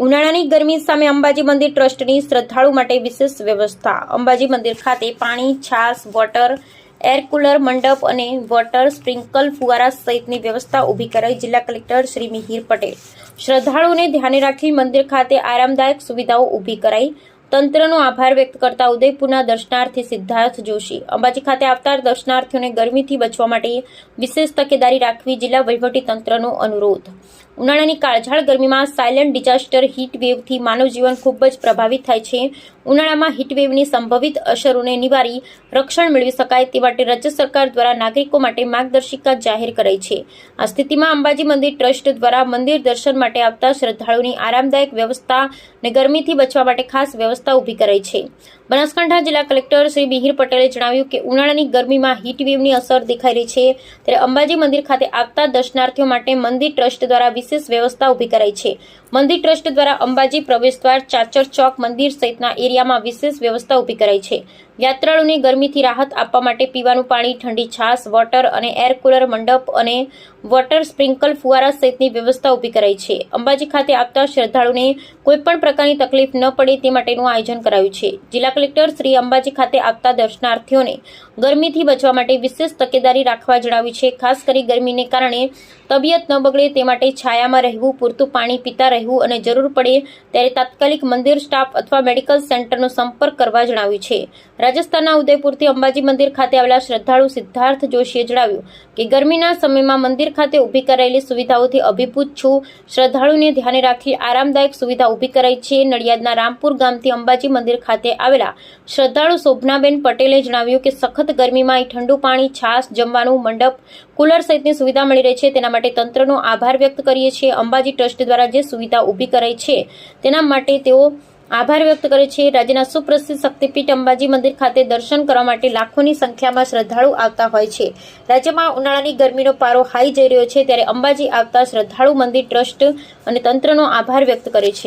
ઉનાળાની ગરમી સામે અંબાજી મંદિર ટ્રસ્ટની શ્રદ્ધાળુ માટે વિશેષ વ્યવસ્થા. અંબાજી મંદિર ખાતે પાણી, છાશ, વોટર, એર કુલર, મંડપ અને વોટર સ્પ્રિંકલ ફુવારા સહિતની વ્યવસ્થા ઊભી કરાઈ જિલ્લા કલેક્ટર શ્રી મિહિર પટેલ. શ્રદ્ધાળુઓને ધ્યાને રાખી મંદિર ખાતે આરામદાયક સુવિધાઓ ઊભી કરાઈ. તંત્રનો આભાર વ્યક્ત કરતા ઉદયપુરના દર્શનાર્થી સિદ્ધાર્થ જોશી. અંબાજી ખાતે આવતા દર્શનાર્થીઓને ગરમીથી બચવા માટે વિશેષ તકેદારી રાખવી જિલ્લા વહીવટી તંત્રનો અનુરોધ. ઉનાળાની કાળઝાળ ગરમીમાં સાયલન્ટ ડિઝાસ્ટર હીટવેવથી વેવથી માનવ ખૂબ જ પ્રભાવિત થાય છે. ઉનાળામાં હીટવેવની સંભવિત અસરોને નિવારી રક્ષણ મેળવી શકાય તે માટે રાજ્ય સરકાર દ્વારા નાગરિકો માટે માર્ગદર્શિકા જાહેર કરાઈ છે. આ સ્થિતિમાં અંબાજી મંદિર ટ્રસ્ટ દ્વારા મંદિર દર્શન માટે આવતા શ્રદ્ધાળુની આરામદાયક વ્યવસ્થા અને ગરમીથી બચવા માટે ખાસ વ્યવસ્થા ઊભી કરાઈ છે. બનાસકાંઠા જિલ્લા કલેક્ટર શ્રી મિહિર પટેલે જણાવ્યું કે ઉનાળાની ગરમીમાં હીટવેવની અસર દેખાઈ રહી છે. ત્યારે અંબાજી મંદિર ખાતે આવતા દર્શનાર્થીઓ માટે મંદિર ટ્રસ્ટ દ્વારા વિશેષ વ્યવસ્થા ઊભી કરાઈ છે. મંદિર ટ્રસ્ટ દ્વારા અંબાજી પ્રવેશદ્વાર, ચાચર ચોક મંદિર સહિતના એરિયામાં વિશેષ વ્યવસ્થા ઊભી કરાઈ છે. યાત્રાળુઓને ગરમીથી રાહત આપવા માટે પીવાનું પાણી, ઠંડી છાશ, વોટર અને એર કુલર મંડપ અને વોટર સ્પ્રિંકલ ફુવારા સહિતની વ્યવસ્થા ઊભી કરાઈ છે. અંબાજી ખાતે આવતા શ્રદ્ધાળુને કોઈપણ પ્રકારની તકલીફ ન પડે તે માટેનું આયોજન કરાયું છે. જિલ્લા કલેક્ટર શ્રી અંબાજી ખાતે આવતા દર્શનાર્થીઓને ગરમીથી બચવા માટે વિશેષ તકેદારી રાખવા જણાવ્યું છે. ખાસ કરી ગરમીને કારણે તબિયત ન બગડે તે માટે છાયામાં રહેવું, પૂરતું પાણી પીતા રહેવું અને જરૂર પડે ત્યારે તાત્કાલિક મંદિર સ્ટાફ અથવા મેડિકલ સેન્ટરનો સંપર્ક કરવા જણાવ્યું છે. રાજસ્થાનના ઉદયપુરથી અંબાજી મંદિર ખાતે આવેલા શ્રદ્ધાળુ સિદ્ધાર્થ જોશીએ જણાવ્યું કે ગરમીના સમયમાં મંદિર ખાતે ઊભી કરાયેલી સુવિધાઓથી અભિભૂત છું. શ્રદ્ધાળુને ધ્યાને રાખી આરામદાયક સુવિધા ઊભી કરાઈ છે. નડિયાદના રામપુર ગામથી અંબાજી મંદિર ખાતે આવેલા શ્રદ્ધાળુ શોભનાબેન પટેલે જણાવ્યું કે સખત ગરમીમાં ઠંડુ પાણી, છાશ, જમવાનું, મંડપ, કુલર સહિતની સુવિધા મળી રહી છે. તેના માટે તંત્રનો આભાર વ્યક્ત કરીએ છીએ. અંબાજી ટ્રસ્ટ દ્વારા જે સુવિધા ઊભી કરાઈ છે, તેના માટે તેઓ આભાર વ્યક્ત કરે છે. રાજ્યના સુપ્રસિદ્ધ શક્તિપીઠ અંબાજી મંદિર ખાતે દર્શન કરવા માટે લાખોની સંખ્યામાં શ્રદ્ધાળુ આવતા હોય છે. રાજ્યમાં ઉનાળાની ગરમીનો પારો હાઈ જઈ રહ્યો છે, ત્યારે અંબાજી આવતા શ્રદ્ધાળુ મંદિર ટ્રસ્ટ અને તંત્રનો આભાર વ્યક્ત કરે છે.